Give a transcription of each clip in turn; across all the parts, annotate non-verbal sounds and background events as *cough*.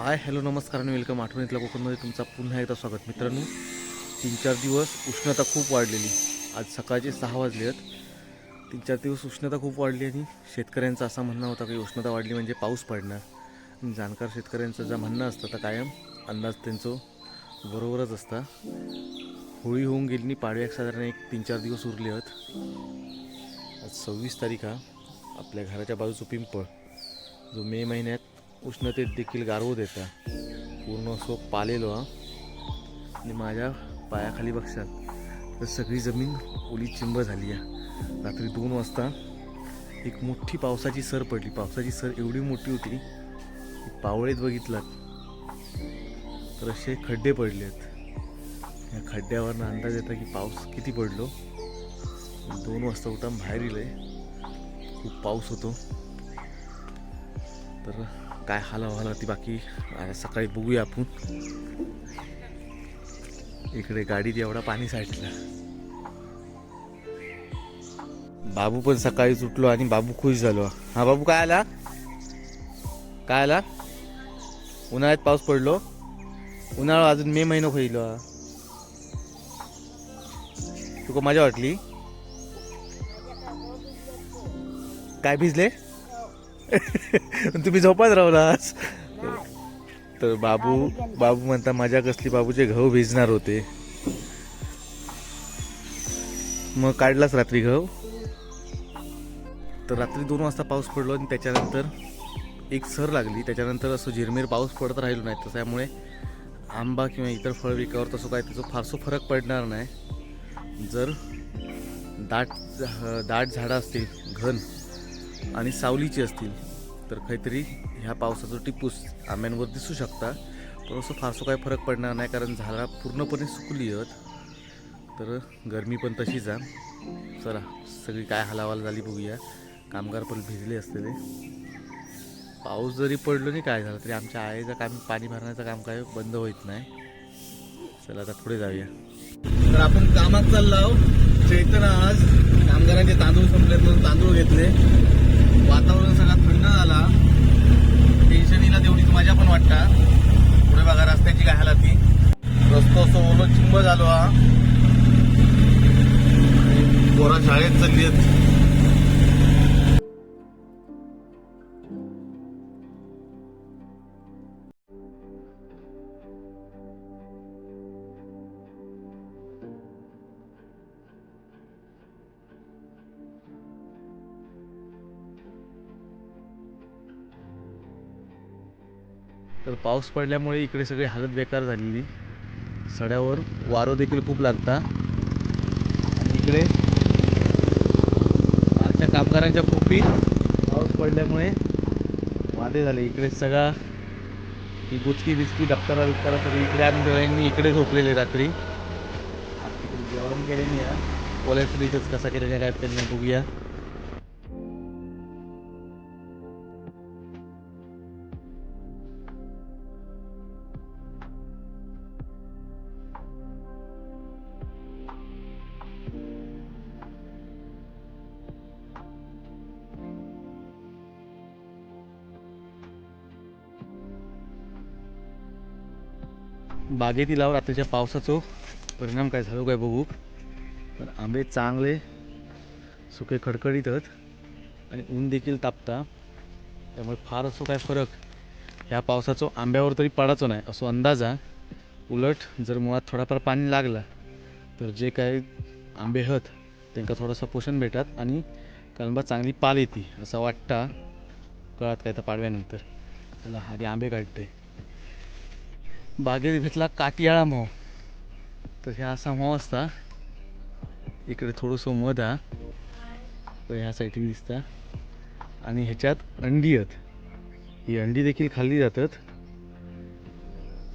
Hi hello नमस्कार आणि welcome. आठवणीतल्या कोकणमध्ये तुमचा पुन्हा एकदा स्वागत. मित्रांनो तीन चार दिवस उष्णता खूप वाढलेली. आज सकाळचे सहा वाजले आहेत. तीन चार दिवस उष्णता खूप वाढली आणि शेतकऱ्यांचं असा म्हणणं होता की उष्णता वाढली म्हणजे पाऊस पडणार. जाणकार शेतकऱ्यांचं जे म्हणणं असतं तर कायम अंदाज त्यांचं बरोबरच असता. होळी होऊन गेली आणि पाडव्याक साधारण एक तीन चार दिवस उरले आहेत. आज सव्वीस तारीख हा आपल्या घराच्या बाजूचं पिंपळ. जो मे महिन्यात उष्णतेत देखील गारवू येता पूर्ण असो पालेलो हा. आणि माझ्या पायाखाली बघशाल तर सगळी जमीन ओली चिंब झाली आहे रात्री दोन वाजता एक मोठी पावसाची सर पडली. पावसाची सर एवढी मोठी होती की पावळेत बघितलात तर असे खड्डे पडले आहेत. या खड्ड्यावरनं अंदाज येता की पाऊस किती पडलो. दोन वाजता उठा बाहेर आहे खूप पाऊस होतो. तर काय हाला व्हायला ती बाकी. आता सकाळी बघूया आपण. इकडे गाडीत एवढा पाणी साठला. बाबू पण सकाळी उठलो आणि बाबू खुश झालो. हा बाबू काय आला? काय आला? उन्हाळ्यात पाऊस पडलो. उन्हाळा अजून मे महिना होईल. तुका मजा वाटली? काय भिजले? *laughs* तुम्ही झोपात राहलास तर बाबू बाबू म्हणता माझ्या कसली बाबूचे गहू भिजणार होते. मग काढलाच रात्री गहू तर रात्री दोन वाजता पाऊस पडलो आणि त्याच्यानंतर एक सर लागली. त्याच्यानंतर असं झिरमीर पाऊस पडत राहिलो नाही तर त्यामुळे आंबा किंवा इतर फळ पिकावर तसं काय त्याचा फारसं फरक पडणार नाही. जर दाट दाट झाडं असतील घन आणि सावलीची असतील तर काहीतरी ह्या पावसाचं टिपूस आंब्यांवर दिसू शकता. पण असं फारसं काही फरक पडणार नाही कारण झाडा पूर्णपणे सुकली आहेत तर गरमी पण तशीच आहे. चला सगळी काय हलावाल झाली बघूया. कामगार पण भिजले असलेले. पाऊस जरी पडलो नाही काय झालं तरी आमच्या आईचं काम पाणी भरण्याचं काम काय बंद होत नाही. चला आता पुढे जाऊया. तर आपण कामात चाललो चैतन आज कामगारांचे तांदूळ संपले म्हणून तांदूळ घेतले. वातावरण सगळा थंड झाला. टेन्शनीला तेवढीच मजा पण वाटता. पुढे बघा रस्त्याची काय हालत ती रस्तो असं ओलो चिंब झालो हा. पोरा शाळेत चालली आहेत. तर पाऊस पडल्यामुळे इकडे सगळी हालत बेकार झालेली. सड्यावर वारं देखील खूप लागता. आणि इकडे आमच्या कामगारांच्या खोपी पाऊस पडल्यामुळे वादे झाले. इकडे सगळा ही गुचकी बिचकी दप्तरा बिप्तरा सगळी इकडे आम्ही दोघांनी इकडे झोपलेले रात्री. तिकडे जेवण केले नाही या कोल्याचं कसा केलेला काय त्यांना बघूया. बागेतील लाव रात्रीच्या पावसाचा परिणाम काय झालो काय बघू. पण आंबे चांगले सुके खडखडीत आणि ऊन देखील तापता. त्यामुळे फार असो काय फरक ह्या पावसाचा आंब्यावर तरी पडायचो नाही असो अंदाज आहे उलट जर मुळात थोडाफार पाणी लागला तर जे काय आंबे हत त्यांना थोडंसं पोषण भेटतात आणि कलबा चांगली पाल येते असं वाटतं. कळत काय तर पाडव्यानंतर. चला आधी आंबे काढते. बागेत घेतला काटियाळा माव तर ह्या असा माव असता. इकडे थोडंसं मध हा तर ह्या साईडला दिसता. आणि ह्याच्यात अंडी आहेत. ही अंडी देखील खाल्ली जातात.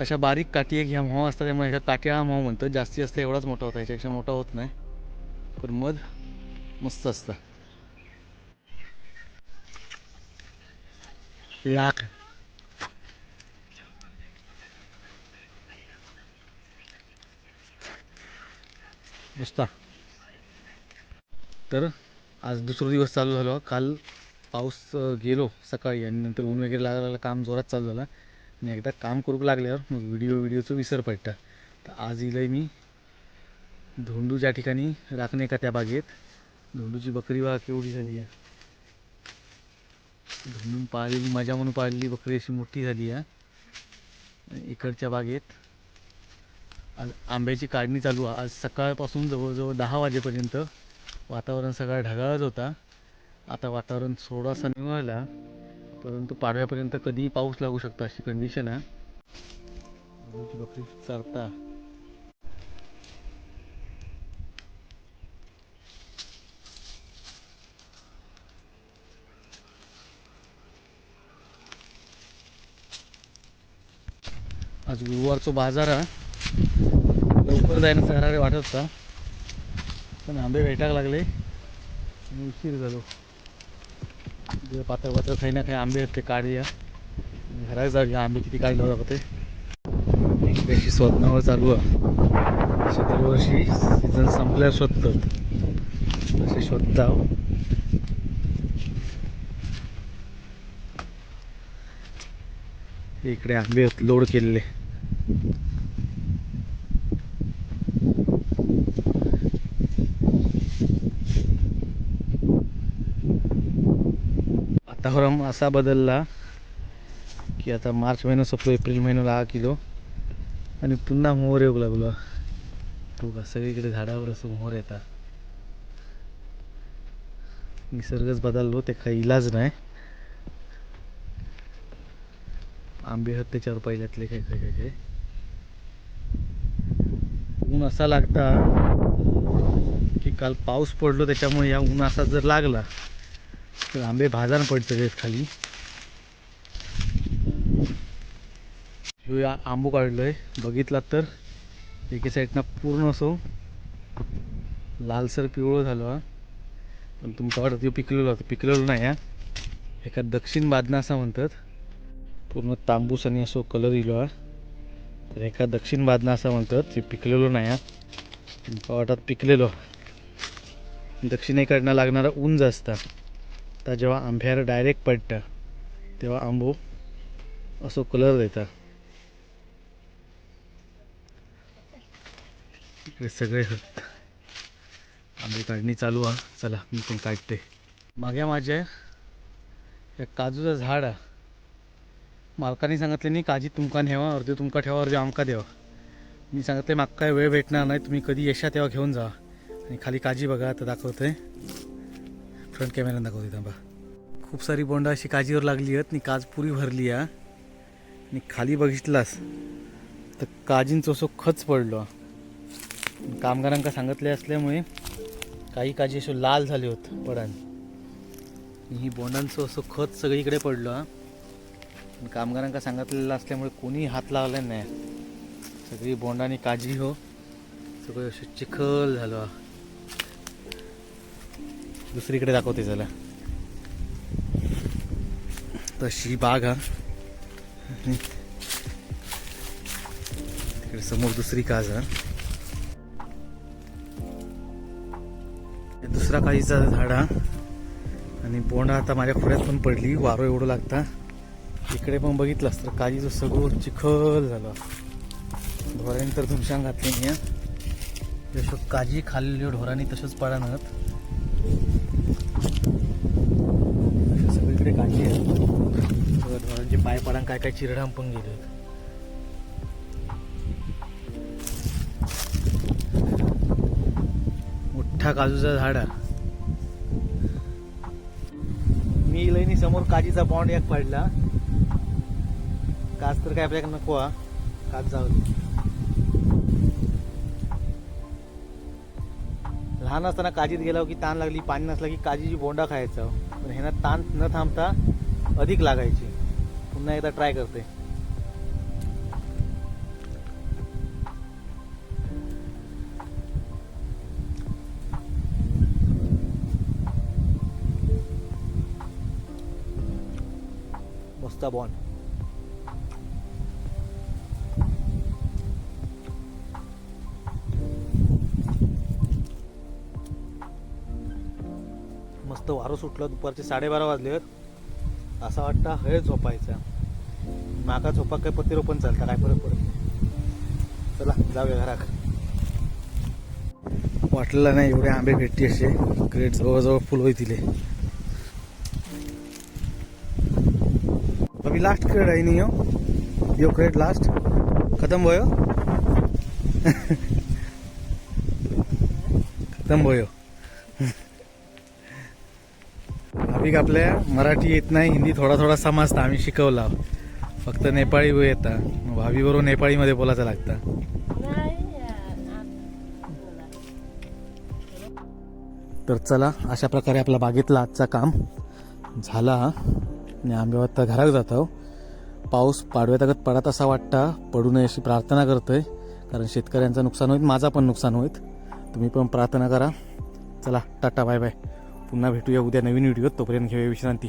अशा बारीक काठी एक ह्या म्हाव असतात. त्यामुळे ह्याच्यात काटियाळा म्हाव म्हणतात. जास्ती असतं एवढाच मोठा होता. ह्याच्यापेक्षा मोठा होत नाही. पण मध मस्त असतं. लाख. नुसता. तर आज दुसरा दिवस चालू झालो. काल पाऊस गेलो सकाळी आणि नंतर ऊन वगैरे लागायला काम जोरात चालू झाला. आणि एकदा काम करूक लागल्यावर मग व्हिडिओ व्हिडिओचं विसर पडटा तर आज इलंय मी धोंडू ज्या ठिकाणी राखणे का त्या बागेत. धोंडूची बकरी बघा केवढी झाली आहे. धोंडून पाळलेली मजा म्हणून पाळलेली बकरी अशी मोठी झाली आहे. इकडच्या बागेत आज आंब्याची काढणी चालू आहे. आज सकाळपासून जवळजवळ दहा वाजेपर्यंत वातावरण सगळं ढगाळच होता. आता वातावरण थोडासा निवळला परंतु पाडव्यापर्यंत कधीही पाऊस लागू शकतो अशी कंडिशन आहे. बकरी चालता आज गुरुवारचा बाजार आहे. जायला सरारे वाटत होता. पण आंबे भेटायला लागले. आणि उशीर झालो. जे पातळ पातळ काही ना काही आंबे आहेत ते काढूया. आणि घरात जाऊया. आंबे किती काढले होते त्याची स्वप्नावर चालू आहे. असे दरवर्षी सीझन संपल्यावर शोधतात. असे शोधता इकडे आंबे लोड केलेले वातावरण असा बदलला की आता मार्च महिना संपलो एप्रिल महिन्याला हा किलो. आणि पुन्हा मोहर येऊ लागलो. तो का सगळीकडे झाडावर असं मोहर येतात. निसर्गच बदललो ते काही इलाज नाही. आंबे आहेत त्याच्यावर पहिल्यातले काही काही काही काही. ऊन असा लागता की काल पाऊस पडलो त्याच्यामुळे या ऊन असा जर लागला तर आंबे भाजार पडतले खाली. ह्यो या काढलो आहे बघितला तर एके साईडनं पूर्ण असो लालसर पिवळं झालो हा. पण तुमका वाटत ह्यो पिकलेलो होतं. पिकलेलो नाही हा. एका दक्षिण बादना असं म्हणतात. पूर्ण तांबूस आणि असो कलर इलो हा. तर एका दक्षिण बादना असं म्हणतात. ते पिकलेलो नाही हा. तुमका वाटत पिकलेलो. दक्षिणेकडनं लागणारा ऊन जास्त. आता जेव्हा आंब्यावर डायरेक्ट पडतं तेव्हा आंबो असो कलर देता इकडे सगळे आंबे काढणी चालू हा. चला मी पण काढते. मागे माझ्या या काजूचं झाड आहे मालकाने सांगितले नाही काजी तुमका ठेवा अर्धे तुमका ठेवा अर्धे आमका देवा मी सांगितले माग काय वेळ भेटणार नाही. तुम्ही कधी यशा तेव्हा घेऊन जा. आणि खाली काजी बघा आता दाखवतोय. फ्रंट कॅमेऱ्यानं दाखवते थांबा. खूप सारी बोंडा अशी काजीवर लागली आहेत आणि काज पुरी भरली आहे. आणि खाली बघितलास तर काजींचं असं खच पडलो. कामगारांका सांगितले असल्यामुळे काही काजी असे लाल झाले होत पडान ही बोंडांचं असं खत सगळीकडे पडलो हा. पण कामगारांका सांगितलेलं असल्यामुळे कोणी हात लावला नाही. सगळी बोंडाने काजी हो सगळं असं चिखल झालं. हा. दुसरीकडे दाखवते चला. तशी बाग हा. तिकडे समोर दुसरी काज हा. दुसरा काळीचा झाड हा. आणि बोंडा आता माझ्या खोऱ्यात पण पडली वारो एवढं लागता. इकडे पण बघितलंस तर काजीचं सगळं चिखल झालं. ढोरांनी तर धुमशांग घातली नाही जसं काजी खाल्लेली ढोरांनी तसंच पडानत पाय काय चिरडाम पण गेले मोठा काजूचा झाड आहे मी लईनी समोर काजीचा बॉन्ड एक पडला. काज तर काय आपल्याकडे नको हा. काज जाऊ लहान असताना काजीत गेला की ताण लागली पाणी नसला की काजीची बोंडा खायचा. पण ह्यांना ताण न थांबता अधिक लागायची. पुन्हा एकदा ट्राय करते. मस्त बॉन्ड मस्त वारं सुटलं दुपारचे साडेबारा वाजले आहेत असं वाटतं हे झोपायचा. माका झोपा काय पत्ती चालतं काय फरक पडत नाही. चला जाऊया घराक वाटलेलं नाही एवढे आंबे भेटते असे. ग्रेट जवळजवळ फुल होईतिले अभी लास्ट क्रेड आहे नाही हो यो क्रेड लास्ट खतम भयो? *laughs* खतम भयो. अभी आपल्या मराठी येत नाही हिंदी थोडा थोडा समजता आम्ही शिकवला. फक्त नेपाळी व येता. भाभीबरोबर नेपाळीमध्ये बोलायचं लागतं. तर चला अशा प्रकारे आपला बागेतला आजचा काम झाला. आणि आम्ही आता घरात जातो. पाऊस पाडव्यातगत पडत असा वाटता. पडू नये अशी प्रार्थना करतोय. कारण शेतकऱ्यांचं नुकसान होईल माझा पण नुकसान होईल. तुम्ही पण प्रार्थना करा. चला टाटा बाय बाय. पुन्हा भेटूया उद्या नवीन व्हिडिओ तोपर्यंत घेऊया विश्रांती.